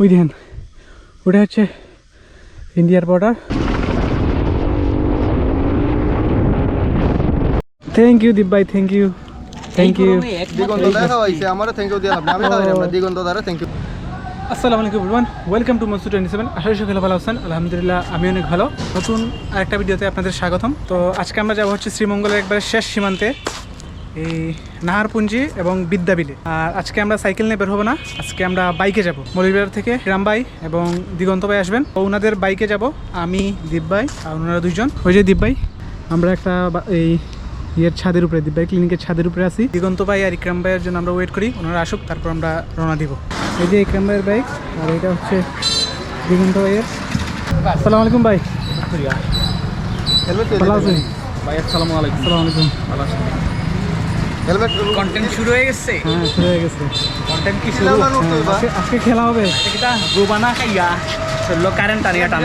ওই দেখেন ওটা হচ্ছে ইন্ডিয়ার বর্ডার থ্যাংক ইউ দীপ ভাই thank you thank you Diganta দেখা থ্যাংক ইউ দিলাম। আমি খাওয়াই আমরা দিগন্ত থ্যাংক ইউ আসসালামু আলাইকুম everyone welcome to Monsu twenty seven আশা সকলে ভালো আছেন। আলহামদুলিল্লাহ আমি অনেক ভালো। নতুন আরেকটা ভিডিওতে আপনাদের স্বাগতম। তো আজকে আমরা যাব হচ্ছে শ্রীমঙ্গলের একবারে শেষ সীমান্তে। এই নাহারপুঞ্জি এবং বিদ্যাবিলে। আর আজকে আমরা সাইকেল নিয়ে বের হব না আজকে আমরা বাইকে যাব। মলিবাজার থেকে রাম ভাই এবং দিগন্ত ভাই আসবেন। ওনাদের বাইকে যাব আমি দীপ ভাই আর ওনারা দুইজন। ওই যে দীপ ভাই আমরা একটা এই ইয়ের ছাদের উপরে দীপ ভাই ক্লিনিকের ছাদের উপরে আছি। দিগন্ত ভাই আর ইকরাম ভাইয়ের জন্য আমরা ওয়েট করি ওনারা আসুক তারপর আমরা রওনা দিব। এই যে ইকরাম ভাইয়ের বাইক আর এটা হচ্ছে দিগন্ত ভাইয়ের। আসসালামু আলাইকুম ভাই। ভাই আসসালামু আলাইকুম। আসসালামু আলাইকুম। হেলমেট কন্টেন্ট শুরু হয়ে গেছে? হ্যাঁ শুরু হয়ে গেছে। কন্টেন্ট কি শুরু? আজকে খেলা হবে। এটা গোবানা খাইয়া চলল কারেন্ট টানিয়া টান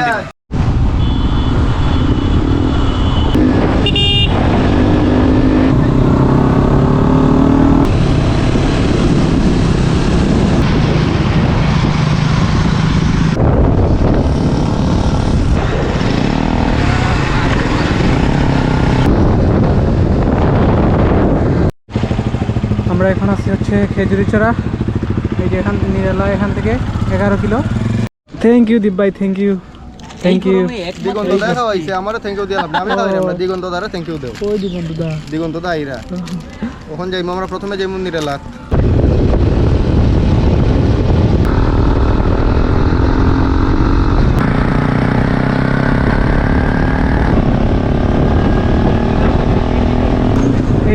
এখন আছি হচ্ছে খেজুরিচড়া এই যে এখান নিরালা এখান থেকে এগারো কিলো। থ্যাংক ইউ দীপ ভাই thank you thank you Diganta আমারও থ্যাংক ইউ আমি আমরা দিগন্ত দ্বারা থ্যাংক ইউ ওই দিগন্ত দা। দিগন্ত দা আইরা। ওখান যাইমু আমরা প্রথমে যাইমু নিরেলাত।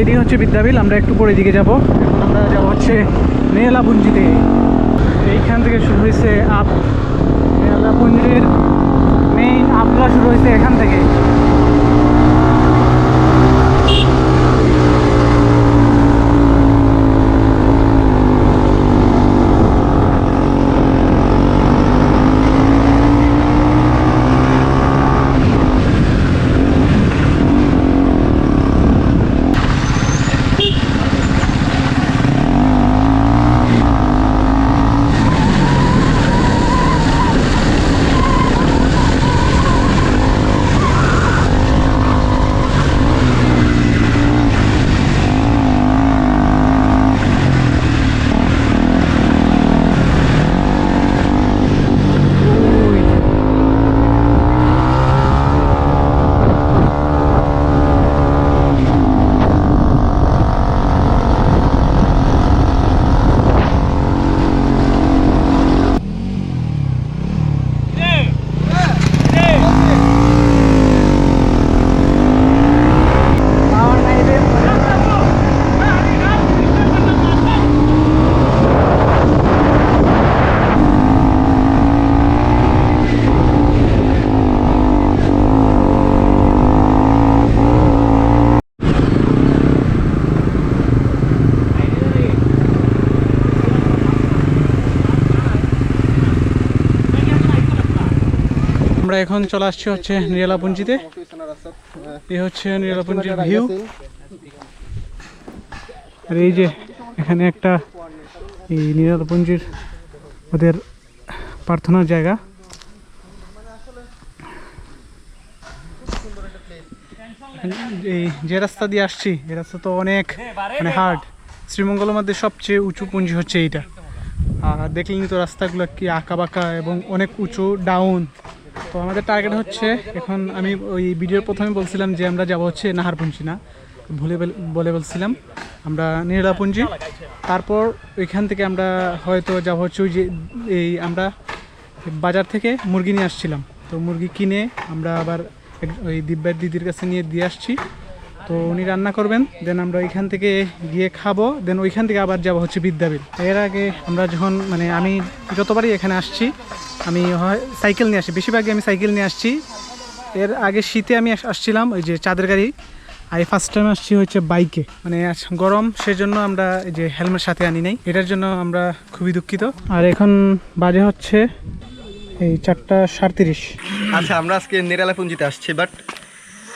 এইদিকে হচ্ছে বিদ্যাবিল, আমরা একটু পরে দিকে যাব। এখন আমরা যাব হচ্ছে নেলাপুঞ্জিতে এইখান থেকে শুরু হয়েছে আপ নেলাপুঞ্জির মেইন আপলা শুরু হয়েছে এখান থেকে। আমরা এখন চলে আসছি হচ্ছে নিরালাপুঞ্জিতে। এই হচ্ছে নিরালাপুঞ্জির ভিউ আর এই যে এখানে একটা এই নিরালাপুঞ্জির ওদের প্রার্থনার জায়গা। এই যে রাস্তা দিয়ে আসছি এই রাস্তা তো অনেক মানে হার্ড শ্রীমঙ্গলের মধ্যে সবচেয়ে উঁচু পুঞ্জি হচ্ছে এইটা। আর দেখলেনি তো রাস্তাগুলো কি আঁকা বাঁকা এবং অনেক উঁচু ডাউন তো আমাদের টার্গেট হচ্ছে, এখন আমি ওই ভিডিওর প্রথমে বলছিলাম যে আমরা যাব হচ্ছে নাহারপুঞ্জি না, ভুলে বলে বলছিলাম, আমরা নীলাপুঞ্জি তারপর ওইখান থেকে আমরা হয়তো যাব হচ্ছে ওই যে, এই আমরা বাজার থেকে মুরগি নিয়ে আসছিলাম। তো মুরগি কিনে আমরা আবার ওই দিব্যার দিদির কাছে নিয়ে দিয়ে আসছি। তো উনি রান্না করবেন, দেন আমরা ওইখান থেকে গিয়ে খাব, দেন ওইখান থেকে আবার যাব হচ্ছে বিদ্যাবিল। এর আগে আমরা যখন মানে আমি যতবারই এখানে আসছি আমি হয় সাইকেল নিয়ে আসি। বেশিরভাগই আমি সাইকেল নিয়ে আসছি। এর আগে শীতে আমি আসছিলাম ওই যে চাঁদের গাড়ি। আর এই ফার্স্ট টাইম আসছি হচ্ছে বাইকে মানে গরম, সেজন্য আমরা এই যে হেলমেট সাথে আনি নাই। এটার জন্য আমরা খুবই দুঃখিত। আর এখন বাজে হচ্ছে এই চারটা সাঁত্রিশ। আচ্ছা আমরা আজকে নিরালা পুঞ্জিতে আসছি বাট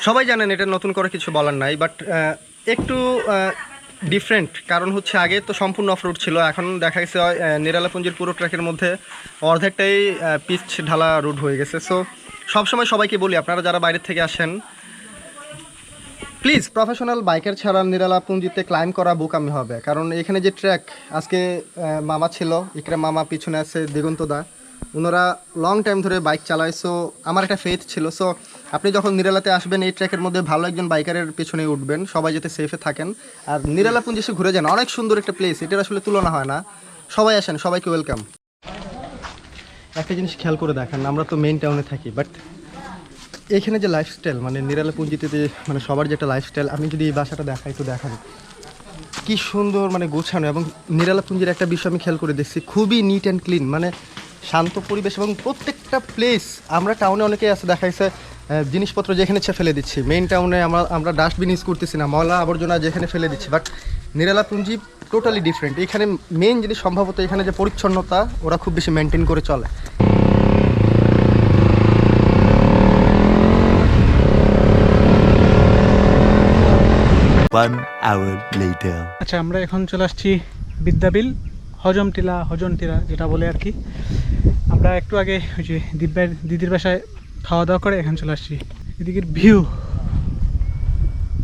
সবাই জানেন এটা নতুন করে কিছু বলার নাই বাট একটু ডিফারেন্ট কারণ হচ্ছে আগে তো সম্পূর্ণ অফ রোড ছিল, এখন দেখা গেছে নিরালাপুঞ্জির পুরো ট্র্যাকের মধ্যে অর্ধেকটাই পিচ ঢালা রোড হয়ে গেছে। সো সবসময় সবাইকে বলি, আপনারা যারা বাইরে থেকে আসেন প্লিজ প্রফেশনাল বাইকার ছাড়া নিরালাপুঞ্জিতে ক্লাইম করা বোকামি হবে। কারণ এখানে যে ট্র্যাক আজকে মামা ছিল ইকরা মামা পিছনে আছে দিগন্তদা। ওনারা লং টাইম ধরে বাইক চালায় সো আমার একটা ফেথ ছিল। সো আপনি যখন নিরালাতে আসবেন, এই ট্র্যাকের মধ্যে ভালো একজন বাইকারের পেছনে উঠবেন, সবাই যাতে সেফে থাকেন। আর নিরালাপুঞ্জি এসে ঘুরে যান, অনেক সুন্দর একটা প্লেস এটার আসলে তুলনা হয় না। সবাই আসেন, সবাইকে ওয়েলকাম একটা জিনিস খেয়াল করে দেখেন, আমরা তো মেইন টাউনে থাকি বাট এখানে যে লাইফস্টাইল মানে নিরালা পুঞ্জিতে যে মানে সবার যে একটা লাইফস্টাইল আমি যদি এই বাসাটা দেখাই তো দেখান। কি সুন্দর মানে গোছানো, এবং নিরালা পুঞ্জির একটা বিষয় আমি খেয়াল করে দেখছি, খুবই নিট অ্যান্ড ক্লিন মানে শান্ত পরিবেশ, এবং প্রত্যেকটা প্লেস আমরা টাউনে অনেকেই আছে দেখাইছে জিনিসপত্র যেখানে ইচ্ছা ফেলে দিচ্ছি। মেইন টাউনে আমরা আমরা ডাস্টবিন ইউজ করতেছি না ময়লা আবর্জনা যেখানে ফেলে দিচ্ছি। But Nirala Punji totally different এখানে মেইন জিনিস সম্ভবত এখানে যে পরিচ্ছন্নতা ওরা খুব বেশি মেনটেন করে চলে। আচ্ছা আমরা এখন চলে আসছি বিদ্যাবিল হজম টিলা হজম টিলা যেটা বলে আর কি। আমরা একটু আগে ওই যে দিব্যার দিদির বাসায় খাওয়া দাওয়া করে এখন চলে আসছি। এদিকের ভিউ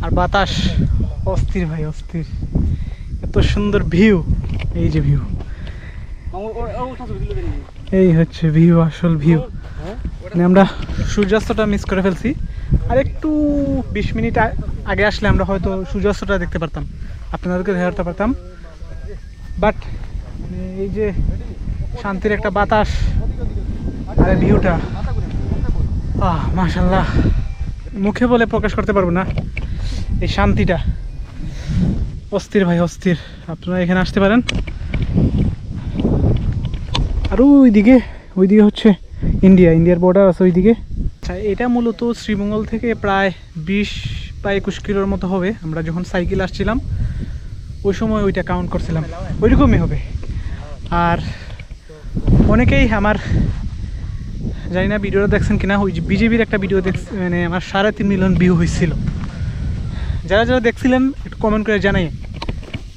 আর বাতাস। অস্থির ভাই, অস্থির। এত সুন্দর ভিউ এই যে ভিউ এই হচ্ছে ভিউ আসল ভিউ মানে আমরা সূর্যাস্তটা মিস করে ফেলছি। আর একটু বিশ মিনিট আগে আসলে আমরা হয়তো সূর্যাস্তটা দেখতে পারতাম। আপনাদেরকে দেখাতে পারতাম। বাট এই যে শান্তির একটা বাতাস। আর ভিউটা মাশাল্লাহ মুখে বলে প্রকাশ করতে পারব না। এই শান্তিটা। অস্থির ভাই, অস্থির। আপনারা এখানে আসতে পারেন। আর ওইদিকে ওইদিকে হচ্ছে ইন্ডিয়া। ইন্ডিয়ার বর্ডার আছে ওইদিকে। আচ্ছা এটা মূলত শ্রীমঙ্গল থেকে প্রায় বিশ বা একুশ কিলোর মতো হবে। আমরা যখন সাইকেল আসছিলাম, ওই সময় ওইটা কাউন্ট করছিলাম। ওইরকমই হবে। আর অনেকেই আমার জানি না ভিডিওটা দেখছেন কিনা, ওই বিজেপির একটা ভিডিও দেখ মানে আমার সাড়ে তিন মিলিয়ন ভিউ হয়েছিল। যারা যারা দেখছিলেন, একটু কমেন্ট করে জানাই।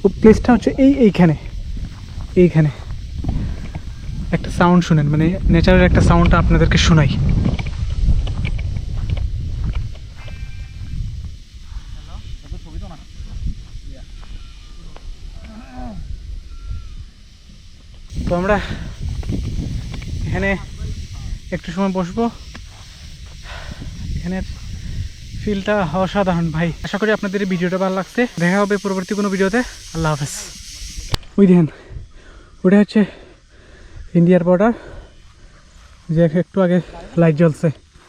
ও প্লেসটা হচ্ছে এই এইখানে এইখানে। একটা সাউন্ড শুনেন মানে নেচারের একটা সাউন্ডটা আপনাদেরকে শোনাই। তো আমরা এখানে একটু সময় বসবো। এখানের ফিলটা অসাধারণ ভাই। আশা করি আপনাদের এই ভিডিওটা ভালো লাগছে। দেখা হবে পরবর্তী কোনো ভিডিওতে। আল্লাহ হাফেজ। ওই দেখেন, ওটা হচ্ছে ইন্ডিয়ার বর্ডার যে একটু আগে লাইট জ্বলছে।